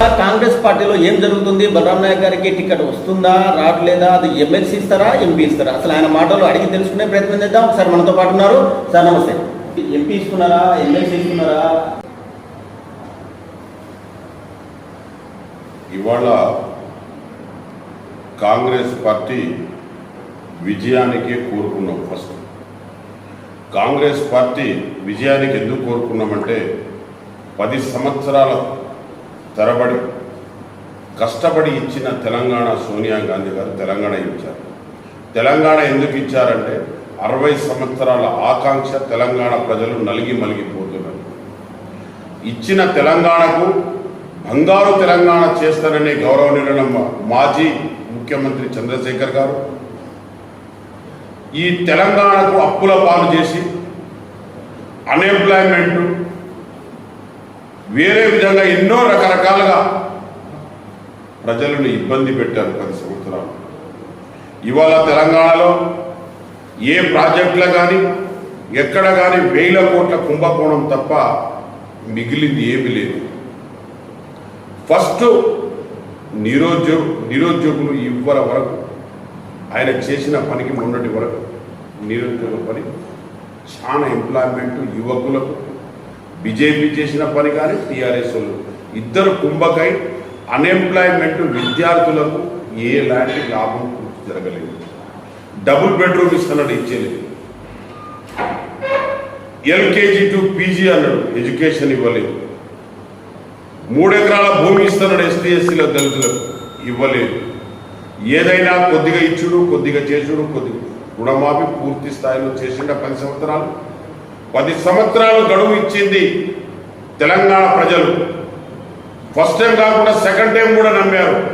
కాంగ్రెస్ పార్టీలో ఏం జరుగుతుంది? బలరాం నాయక్ గారికి టికెట్ వస్తుందా? రావట్లేదా? అది ఎమ్మెల్సీ ఇస్తారా? ఎంపీ ఇస్తారా? అసలు ఆయన మాటలు అడిగి తెలుసుకునే ప్రయత్నం చేద్దాం. ఒకసారి మనతో పాటు ఉన్నారు. సార్ నమస్తే. ఎంపీ ఇస్తున్నారా? ఎమ్మెల్సీ ఇస్తున్నారా? ఇవాళ కాంగ్రెస్ పార్టీ విజయానికే కోరుకున్నాం ఫస్ట్. కాంగ్రెస్ పార్టీ విజయానికి ఎందుకు కోరుకున్నామంటే పది సంవత్సరాల తరబడి కష్టపడి ఇచ్చిన తెలంగాణ సోనియా గాంధీ గారు తెలంగాణ ఇచ్చారు. తెలంగాణ ఎందుకు ఇచ్చారంటే అరవై సంవత్సరాల ఆకాంక్ష తెలంగాణ ప్రజలు నలిగి మలిగిపోతున్నారు. ఇచ్చిన తెలంగాణకు బంగారు తెలంగాణ చేస్తారనే గౌరవనీయులైన మాజీ ముఖ్యమంత్రి చంద్రశేఖర్ గారు. ఈ తెలంగాణకు అప్పుల పాలు చేసి అన్ఎంప్లాయ్మెంట్ వేరే విధంగా ఎన్నో రకరకాలుగా ప్రజలను ఇబ్బంది పెట్టారు పది సంవత్సరాలు. ఇవాళ తెలంగాణలో ఏ ప్రాజెక్టులో కానీ ఎక్కడ కానీ వేల కోట్ల కుంభకోణం తప్ప మిగిలింది ఏమీ లేదు. ఫస్ట్ నిరుద్యోగ నిరుద్యోగులు ఇవ్వర వరకు ఆయన చేసిన పనికి మొన్నటి వరకు నిరుద్యోగ పని చాలా ఎంప్లాయ్మెంట్ యువకులకు బీజేపీ చేసిన పని కానీ టీఆర్ఎస్ వాళ్ళు. ఇద్దరు కుంభకై అన్ఎంప్లాయ్మెంట్ విద్యార్థులకు ఎలాంటి లాభం జరగలేదు. డబుల్ బెడ్రూమ్ ఇస్తున్నాడు ఇచ్చేలేదు ఎల్కేజీ టు పీజీ అన్నాడు ఎడ్యుకేషన్ ఇవ్వలేదు. మూడెకరాల భూమి ఇస్తున్నాడు ఎస్టీ ఎస్సీల దళితులకు ఇవ్వలేదు. ఏదైనా కొద్దిగా ఇచ్చుడు కొద్దిగా చేసుడు కొద్దిగా రుణమాఫీ పూర్తి స్థాయిలో చేసిండ పది సంవత్సరాలు. పది సంవత్సరాలు గడువు ఇచ్చింది తెలంగాణ ప్రజలు. ఫస్ట్ టైం కాకుండా సెకండ్ టైం కూడా నమ్మారు.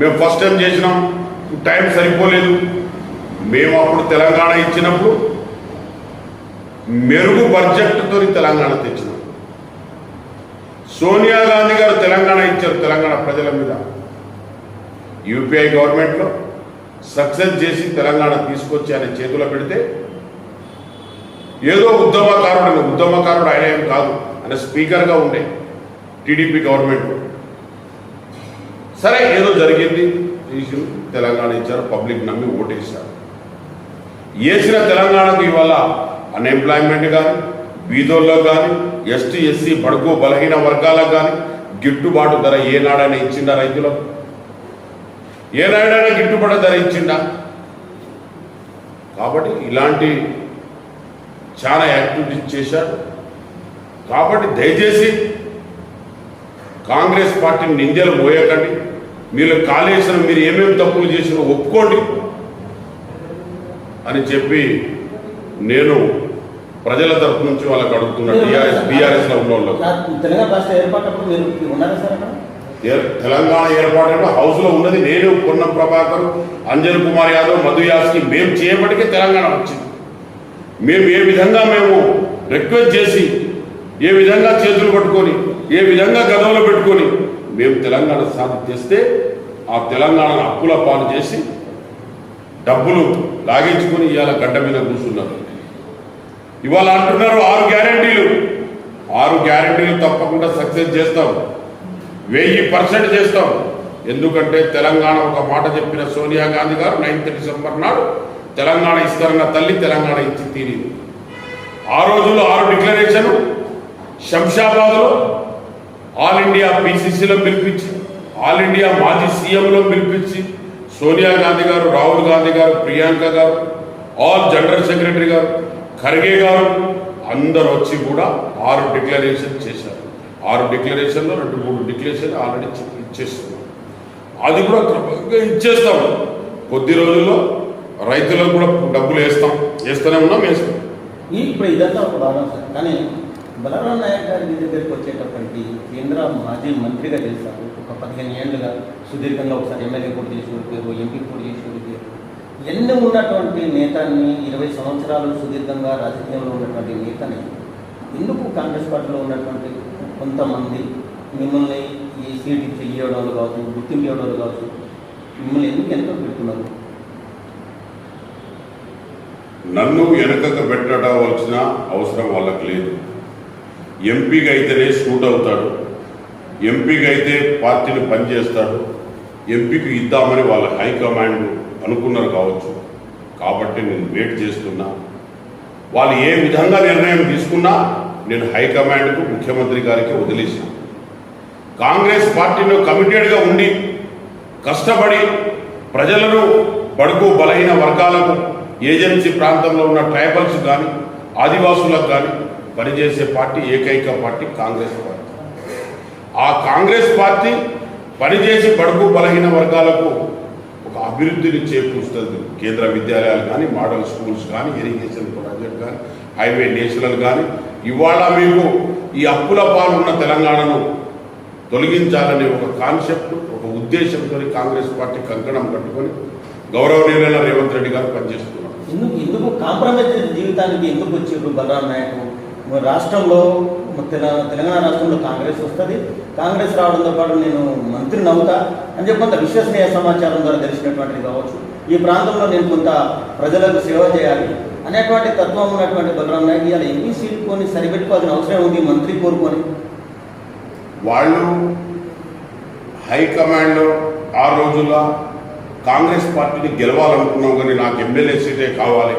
మేము ఫస్ట్ టైం చేసినాం. టైం సరిపోలేదు. మేము అప్పుడు తెలంగాణ ఇచ్చినప్పుడు మెరుగు బడ్జెట్తో తెలంగాణ తెచ్చినాం. సోనియా గాంధీ గారు తెలంగాణ ఇచ్చారు తెలంగాణ ప్రజల మీద. యూపీఐ గవర్నమెంట్లో సక్సెస్ చేసి తెలంగాణ తీసుకొచ్చి ఆయన చేతిలో పెడితే ఏదో ఉద్యమకారుడు ఉద్యమకారుడు ఆయన ఏం కాదు. ఆయన స్పీకర్గా ఉండే టీడీపీ గవర్నమెంట్. సరే ఏదో జరిగింది. తీసి తెలంగాణ ఇచ్చారు పబ్లిక్ నమ్మి ఓటేశారు. వేసిన తెలంగాణకు ఇవాళ అన్ఎంప్లాయ్మెంట్ కానీ బీదోల్లో కానీ ఎస్టీ ఎస్సీ బడుగు బలహీన వర్గాలకు కానీ గిట్టుబాటు ధర ఏనాడైనా ఇచ్చిండా రైతులకు? ఏనాడైనా గిట్టుబాటు ధర ఇచ్చిండా కాబట్టి ఇలాంటి చాలా యాక్టివిటీస్ చేశారు కాబట్టి దయచేసి కాంగ్రెస్ పార్టీని నిందలు మోయకండి. మీరు కాళేశ్వరం మీరు ఏమేమి తప్పులు చేసినా ఒప్పుకోండి అని చెప్పి నేను ప్రజల తరపు నుంచి వాళ్ళకి అడుగుతున్నా. టీఆర్ఎస్ బీఆర్ఎస్లో ఉన్న తెలంగాణ ఏర్పాటు హౌస్లో ఉన్నది. నేను పొన్నం ప్రభాకర్ అంజన్ కుమార్ యాదవ్ మధు యాస్కి మేము చేయబడికే తెలంగాణ వచ్చింది. మేము ఏ విధంగా మేము రిక్వెస్ట్ చేసి ఏ విధంగా చేతులు పట్టుకొని ఏ విధంగా గదవలు పెట్టుకొని మేము తెలంగాణ సాధన చేస్తే ఆ తెలంగాణను అప్పుల పాలు చేసి డబ్బులు లాగించుకొని ఇవాళ గడ్డ మీద కూర్చున్నారు. ఇవాళ అంటున్నారు ఆరు గ్యారంటీలు. ఆరు గ్యారంటీలు తప్పకుండా సక్సెస్ చేస్తాం. వెయ్యి పర్సెంట్ చేస్తాం. ఎందుకంటే తెలంగాణ ఒక మాట చెప్పిన సోనియా గాంధీ గారు నైన్త్ డిసెంబర్ నాడు తెలంగాణ ఇస్తారన్న తల్లి తెలంగాణ ఇచ్చి తీరింది. ఆ రోజుల్లో ఆరు డిక్లరేషన్ శంషాబాద్లో ఆల్ ఇండియా పిసిసిలో పిలిపించి ఆల్ ఇండియా మాజీ సీఎంలో పిలిపించి సోనియా గాంధీ గారు రాహుల్ గాంధీ గారు ప్రియాంక గారు ఆల్ జనరల్ సెక్రటరీ గారు ఖర్గే గారు అందరు వచ్చి కూడా ఆరు డిక్లరేషన్ చేశారు. ఆరు డిక్లరేషన్లో రెండు మూడు డిక్లరేషన్ ఆల్రెడీ ఇచ్చేస్తున్నాం అది కూడా క్రమంగా ఇచ్చేస్తాము. కొద్ది రోజుల్లో రైతులకు కూడా డబ్బులు వేస్తాం. వేస్తూనే ఉన్నాం వేస్తాం. ఇప్పుడు ఇదంతా ఒక భాగం సార్. కానీ బలరాం నాయక్ గారి దగ్గరికి వచ్చేటప్పటికి కేంద్ర మాజీ మంత్రిగా చేశారు ఒక పదిహేను ఏళ్ళుగా సుదీర్ఘంగా ఒకసారి ఎమ్మెల్యే పోటీ చేసి ఓడిపోయారు ఎంపీ పోటీ చేసి ఓడిపోయారు. ఎన్ని ఉన్నటువంటి నేతని ఇరవై సంవత్సరాలు సుదీర్ఘంగా రాజకీయంలో ఉన్నటువంటి నేతని ఎందుకు కాంగ్రెస్ పార్టీలో ఉన్నటువంటి కొంతమంది మిమ్మల్ని ఈ సీట్ ఇచ్చి ఇవ్వడంలో కావచ్చు గుర్తింపు ఇవ్వడంలో కావచ్చు మిమ్మల్ని ఎందుకు ఎంతో పెడుతున్నారు? నన్ను వెనుకకు పెట్టవలసిన అవసరం వాళ్ళకి లేదు. ఎంపీగా అయితేనే సూట్ అవుతాడు. ఎంపీగా అయితే పార్టీని పనిచేస్తాడు. ఎంపీకి ఇద్దామని వాళ్ళ హైకమాండ్ అనుకున్నారు కావచ్చు. కాబట్టి నేను వెయిట్ చేస్తున్నా. వాళ్ళు ఏ విధంగా నిర్ణయం తీసుకున్నా నేను హైకమాండ్కు ముఖ్యమంత్రి గారికి వదిలేసాను. కాంగ్రెస్ పార్టీలో కమిటెడ్గా ఉండి కష్టపడి ప్రజలను పడుకు బలహీన వర్గాలకు ఏజెన్సీ ప్రాంతంలో ఉన్న ట్రైబల్స్ కానీ ఆదివాసులకు కానీ పనిచేసే పార్టీ ఏకైక పార్టీ కాంగ్రెస్ పార్టీ. ఆ కాంగ్రెస్ పార్టీ పనిచేసి బడుగు బలహీన వర్గాలకు ఒక అభివృద్ధిని చేకూరుస్తుంది. కేంద్ర విద్యాలయాలు కానీ మోడల్ స్కూల్స్ కానీ ఇరిగేషన్ ప్రాజెక్ట్ కానీ హైవే నేషనల్ కానీ ఇవాళ మీకు ఈ అప్పుల పాలున్న తెలంగాణను తొలగించాలనే ఒక కాన్సెప్ట్ ఒక ఉద్దేశంతో కాంగ్రెస్ పార్టీ కంకణం కట్టుకొని గౌరవనీయులైన రేవంత్ రెడ్డి గారు పనిచేస్తున్నారు. ఎందుకు ఎందుకు కాంప్రమైజ్ జీవితానికి ఎందుకు వచ్చారు బలరాం నాయక్? రాష్ట్రంలో తెల- తెలంగాణ రాష్ట్రంలో కాంగ్రెస్ వస్తుంది. కాంగ్రెస్ రావడంతో పాటు నేను మంత్రిని అవుతా అని చెప్పి కొంత విశ్వసనీయ సమాచారం ద్వారా తెలిసినటువంటిది కావచ్చు. ఈ ప్రాంతంలో నేను కొంత ప్రజలకు సేవ చేయాలి అనేటువంటి తత్వం ఉన్నటువంటి బలరాం నాయక్ ఇవాళ ఎన్ని సీట్లు కొని సరిపెట్టుకోవాల్సిన అవసరం ఉంది మంత్రి కోరుకొని. వాళ్ళు హైకమాండ్ ఆ రోజుల్లో కాంగ్రెస్ పార్టీని గెలవాలనుకున్నాం కానీ నాకు ఎమ్మెల్యే సీటే కావాలి.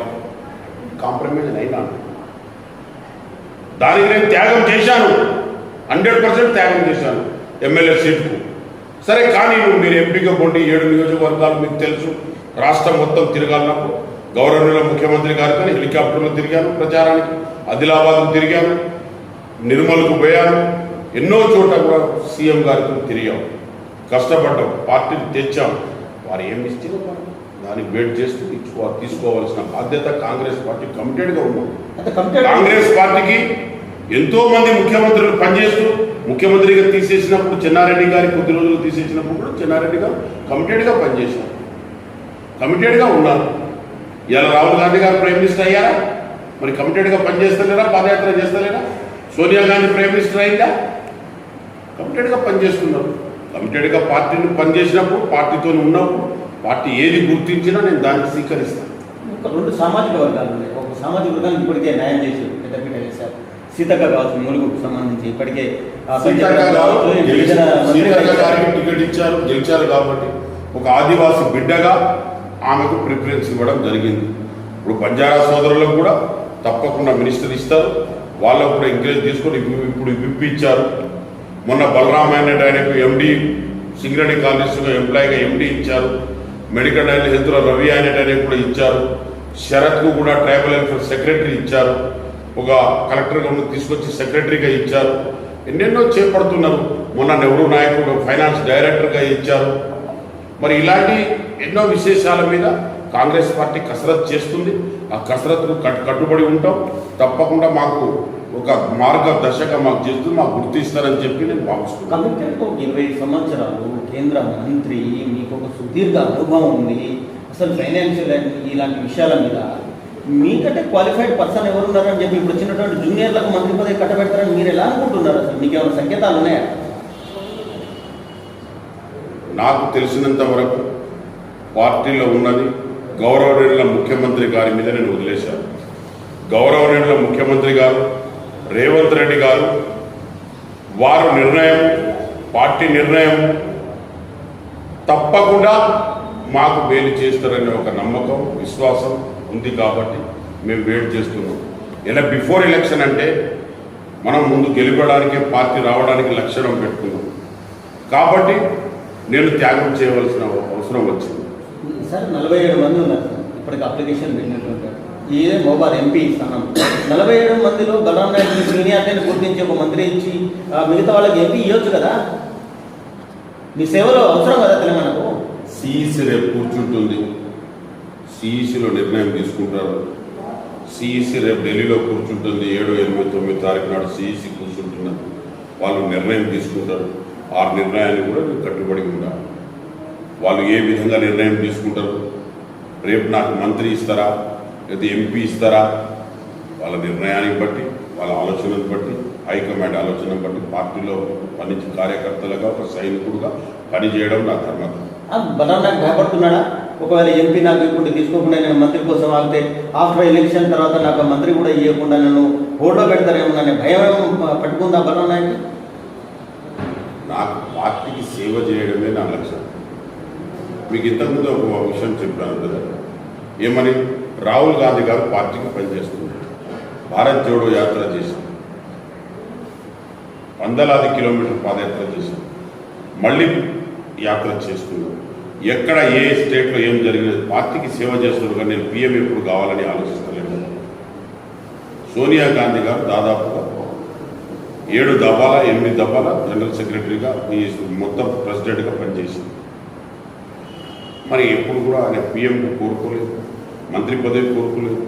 కాంప్రమైజ్ అయినాను దానికి నేను త్యాగం చేశాను. హండ్రెడ్ పర్సెంట్ త్యాగం చేశాను ఎమ్మెల్యే సీట్కు. సరే కానీ నువ్వు మీరు ఎంపీగా పోండి ఏడు నియోజకవర్గాలు మీకు తెలుసు. రాష్ట్రం మొత్తం తిరగాలన్నప్పుడు గౌరవనీయుల ముఖ్యమంత్రి గారితో హెలికాప్టర్లో తిరిగాను ప్రచారానికి. ఆదిలాబాద్ తిరిగాను. నిర్మల్కు పోయాను. ఎన్నో చోట్ల కూడా సీఎం గారితో తిరిగాం. కష్టపడ్డాం. పార్టీని తెచ్చాం. వారు ఏమి ఇస్తే దానికి వెయిట్ చేస్తూ ఇచ్చుకో తీసుకోవాల్సిన బాధ్యత కాంగ్రెస్ పార్టీ కమిటెడ్గా ఉన్నాం అంటే కమిటెడ్ కాంగ్రెస్ పార్టీకి ఎంతో మంది ముఖ్యమంత్రులు పనిచేస్తూ ముఖ్యమంత్రిగా తీసేసినప్పుడు చెన్నారెడ్డి గారి కొద్ది రోజులు తీసేసినప్పుడు కూడా చెన్నారెడ్డి గారు కమిటెడ్గా పనిచేశారు. కమిటెడ్గా ఉన్నారు. ఇలా రాహుల్ గాంధీ గారు ప్రైమ్ మినిస్టర్ అయ్యారా? మరి కమిటెడ్గా పనిచేస్తలేరా? పాదయాత్ర చేస్తలేరా? సోనియా గాంధీ ప్రైమ్ మినిస్టర్ అయిందా? కమిటెడ్గా పనిచేస్తున్నారు. కమిటెడ్గా పార్టీని పనిచేసినప్పుడు పార్టీతో ఉన్నప్పుడు పార్టీ ఏది గుర్తించినా నేను దాన్ని స్వీకరిస్తాను ఒక రెండు సామాజిక వర్గాలు ఉన్నాయి. ఒక సామాజిక వర్గానికి ఇప్పటికే న్యాయం చేశారు పెద్దపీట వేశారు. సీతక్క కావచ్చు ములుగుకు సంబంధించి ఇప్పటికే సీతక్క చేశారు. గారికి టికెట్ ఇచ్చారు గెలిచారు కాబట్టి ఒక ఆదివాసి బిడ్డగా ఆమెకు ప్రిఫరెన్స్ ఇవ్వడం జరిగింది. ఇప్పుడు బంజారా సోదరులకు కూడా తప్పకుండా మినిస్టర్ ఇస్తారు. వాళ్ళకు కూడా ఎంకరేజ్ తీసుకొని ఇప్పు- ఇప్పుడు విప్ ఇచ్చారు మొన్న బలరామాయణ అనేట ఆయనకు ఎండి సింగరెడ్డి కాలేజీలో ఎంప్లాయీగా ఎండి ఇచ్చారు. మెడికల్ అండ్ హెల్త్లో రవి ఆయన ఆయనకు కూడా ఇచ్చారు. శరత్కు కూడా ట్రైబల్ వెల్ఫేర్ సెక్రటరీ ఇచ్చారు. ఒక కలెక్టర్గా ఉన్న తీసుకొచ్చి సెక్రటరీగా ఇచ్చారు. ఎన్నెన్నో చేపడుతున్నారు. మొన్న నెహ్రూ నాయకుడు ఫైనాన్స్ డైరెక్టర్గా ఇచ్చారు. మరి ఇలాంటి ఎన్నో విశేషాల మీద కాంగ్రెస్ పార్టీ కసరత్ చేస్తుంది. ఆ కసరత్కు కట్టుబడి ఉంటాం. తప్పకుండా మాకు ఒక మార్గదర్శక మాకు చేస్తూ మాకు గుర్తిస్తారని చెప్పి నేను భావిస్తున్నాను. కమిటెడ్ ఒక ఇరవై సంవత్సరాలు కేంద్ర మంత్రి మీకు ఒక సుదీర్ఘ అనుభవం ఉంది. అసలు ఫైనాన్షియల్ ఇలాంటి విషయాల మీద మీకంటే క్వాలిఫైడ్ పర్సన్ ఎవరున్నారని చెప్పి ఇప్పుడు వచ్చినటువంటి జూనియర్లకు మంత్రి పదవి కట్టబెడతారని మీరు ఎలా అనుకుంటున్నారు? అసలు మీకు ఏమైనా సంకేతాలు ఉన్నాయా? నాకు తెలిసినంత వరకు పార్టీలో ఉన్నది గౌరవనీయుల ముఖ్యమంత్రి గారి మీద నేను వదిలేశాను. గౌరవనీయుల ముఖ్యమంత్రి గారు రేవంత్ రెడ్డి గారు వారు నిర్ణయం పార్టీ నిర్ణయం తప్పకుండా మాకు వేలు చేస్తారనే ఒక నమ్మకం విశ్వాసం ఉంది కాబట్టి మేము వెయిట్ చేస్తున్నాం. ఇలా బిఫోర్ ఎలక్షన్ అంటే మనం ముందు గెలిపడానికి పార్టీ రావడానికి లక్షణం పెట్టుకున్నాం. కాబట్టి నేను త్యాగం చేయవలసిన అవసరం వచ్చింది. సార్ నలభై ఏడు మంది ఉన్నారు. ఇప్పటికి అప్లికేషన్ పెట్టినటువంటి ఇదే ఎంపీ స్థానం నలభై ఏడు మందిలో బలరాం నాయుడు సీనియారిటీని గుర్తించి ఒక మంత్రి ఇచ్చి ఆ, మిగతా వాళ్ళకి ఎంపీ ఇవ్వచ్చు కదా? మీ సేవలో అవసరం కదా తెలంగాణకు? సిఈసి రేపు కూర్చుంటుంది. సిఈసిలో నిర్ణయం తీసుకుంటారు. సిఈసి రేపు ఢిల్లీలో కూర్చుంటుంది. ఏడు ఎనిమిది తొమ్మిది తారీఖు నాడు సిఈసి కూర్చుంటున్నారు వాళ్ళు నిర్ణయం తీసుకుంటారు. ఆ నిర్ణయాన్ని కూడా నేను కట్టుబడి ఉండాలి. వాళ్ళు ఏ విధంగా నిర్ణయం తీసుకుంటారు? రేపు నాకు మంత్రి ఇస్తారా? లేదా ఎంపీ ఇస్తారా? వాళ్ళ నిర్ణయాన్ని బట్టి వాళ్ళ ఆలోచనను బట్టి హైకమాండ్ ఆలోచన బట్టి పార్టీలో పని కార్యకర్తలుగా ఒక సైనికుడుగా పనిచేయడం నా ధర్మత ఆ, బలరాం నాయుడు భయపడుతున్నాడా ఒకవేళ ఎంపీ నాకు ఇప్పుడు తీసుకోకుండా నేను మంత్రి కోసం ఆగితే ఆఫ్టర్ ఎలక్షన్ తర్వాత నాకు మంత్రి కూడా ఇవ్వకుండా నన్ను హోల్డ్లో పెడతారేమో అనే భయం ఏమో పట్టుకుందా బలరాం నాయుడు నాకు పార్టీకి సేవ చేయడమే నా లక్ష్యం. మీకు ఇంతకుముందు ఒక విషయం చెప్పాను కదా. ఏమని? రాహుల్ గాంధీ గారు పార్టీకి పనిచేస్తున్నారు. భారత్ జోడో యాత్ర చేసింది. వందలాది కిలోమీటర్ పాదయాత్ర చేసింది. మళ్ళీ యాత్ర చేస్తున్నారు. ఎక్కడ ఏ స్టేట్లో ఏం జరిగినది పార్టీకి సేవ చేస్తున్నారు కానీ నేను పిఎం ఎప్పుడు కావాలని ఆలోచిస్తలేదు. సోనియా గాంధీ గారు దాదాపుగా ఏడు దఫాల ఎనిమిది దఫాల జనరల్ సెక్రటరీగా ఈ మొత్తం ప్రెసిడెంట్గా పనిచేసింది. మరి ఎప్పుడు కూడా ఆయన పిఎం కోరుకోలేదు. మంత్రి పదవి కోరుకోలేదు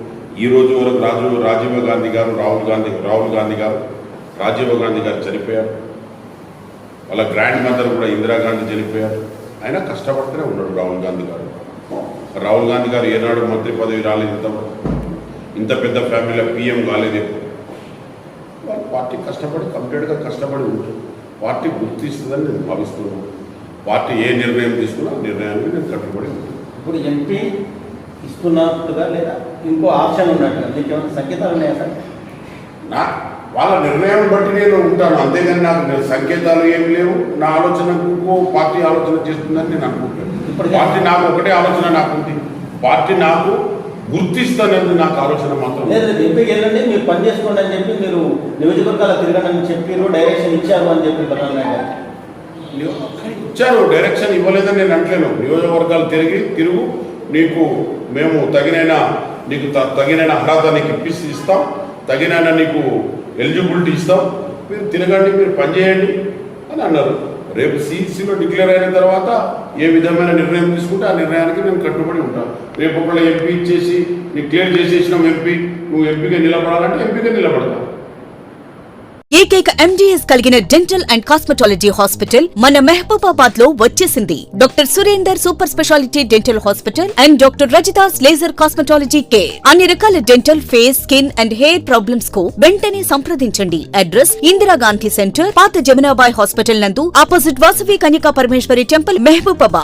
ఈ రోజు వరకు రాజు రాజీవ్ గాంధీ గారు రాహుల్ గాంధీ రాహుల్ గాంధీ గారు రాజీవ్ గాంధీ గారు చనిపోయారు. వాళ్ళ గ్రాండ్ మదర్ కూడా ఇందిరాగాంధీ చనిపోయారు. ఆయన కష్టపడుతూనే ఉన్నాడు రాహుల్ గాంధీ గారు. రాహుల్ గాంధీ గారు ఏనాడు మంత్రి పదవి రాలేదు ఇంత ఇంత పెద్ద ఫ్యామిలీలో పీఎం కాలేదు వాళ్ళు పార్టీ కష్టపడి కంప్లీట్గా కష్టపడి ఉంటుంది పార్టీ గుర్తిస్తుందని నేను భావిస్తున్నాను. పార్టీ ఏ నిర్ణయం తీసుకున్నా నిర్ణయాన్ని నేను కట్టుబడి ఉంటాను. ఇప్పుడు ఎంపీ ఇస్తున్నట్టుగా లేదా ఇంకో ఆప్షన్ ఉన్నట్టుగా మీకు ఏమైనా సంకేతాలు ఉన్నాయా సార్? నా వాళ్ళ నిర్ణయం బట్టి నేను ఉంటాను. అంతేగాని నాకు సంకేతాలు ఏమి లేవు. నా ఆలోచనకు ఇంకో పార్టీ ఆలోచన చేస్తుందని నేను అనుకుంటాను. ఇప్పుడు పార్టీ నాకు ఒకటే ఆలోచన నాకు ఉంది. పార్టీ నాకు గుర్తిస్తానని నాకు ఆలోచన మాత్రం. లేదు ఎంపీకి వెళ్ళండి మీరు పని చేసుకోండి అని చెప్పి మీరు నియోజకవర్గాల తిరగనని చెప్పారు డైరెక్షన్ ఇచ్చారు అని చెప్పి ఇచ్చారు డైరెక్షన్ ఇవ్వలేదని నేను అంటలేను. నియోజకవర్గాలు తిరిగి తిరుగు నీకు మేము తగినైన నీకు త- తగినైన అర్హత నీకు ఇప్పిసి ఇస్తాం తగినైన నీకు ఎలిజిబిలిటీ ఇస్తాం. మీరు తిరగండి మీరు పనిచేయండి అని అన్నారు. రేపు సిఇసిలో డిక్లేర్ అయిన తర్వాత ఏ విధమైన నిర్ణయం తీసుకుంటే ఆ నిర్ణయానికి మేము కట్టుబడి ఉంటాం. రేపు ఒకళ్ళు ఎంపీ ఇచ్చేసి నీకు క్లియర్ చేసేసినాం ఎంపీ నువ్వు ఎంపీగా నిలబడాలంటే ఎంపీగా నిలబడతావు. ఏకైక ఎండిఎస్ కలిగిన డెంటల్ అండ్ కాస్మెటాలజీ హాస్పిటల్ మన మెహబూబాబాద్లో వచ్చేసింది. Doctor Surender super speciality dental hospital and doctor Rajitha's laser cosmetology care అన్ని రకాల dental face skin and hair ప్రాబ్లమ్స్కు వెంటనే సంప్రదించండి. అడ్రస్ ఇందిరాగాంధీ సెంటర్ పాత జమునాబాయ్ హాస్పిటల్ నందు ఆపోజిట్ వాసవి కన్యకా పరమేశ్వరి టెంపుల్ మెహబూబాబాద్.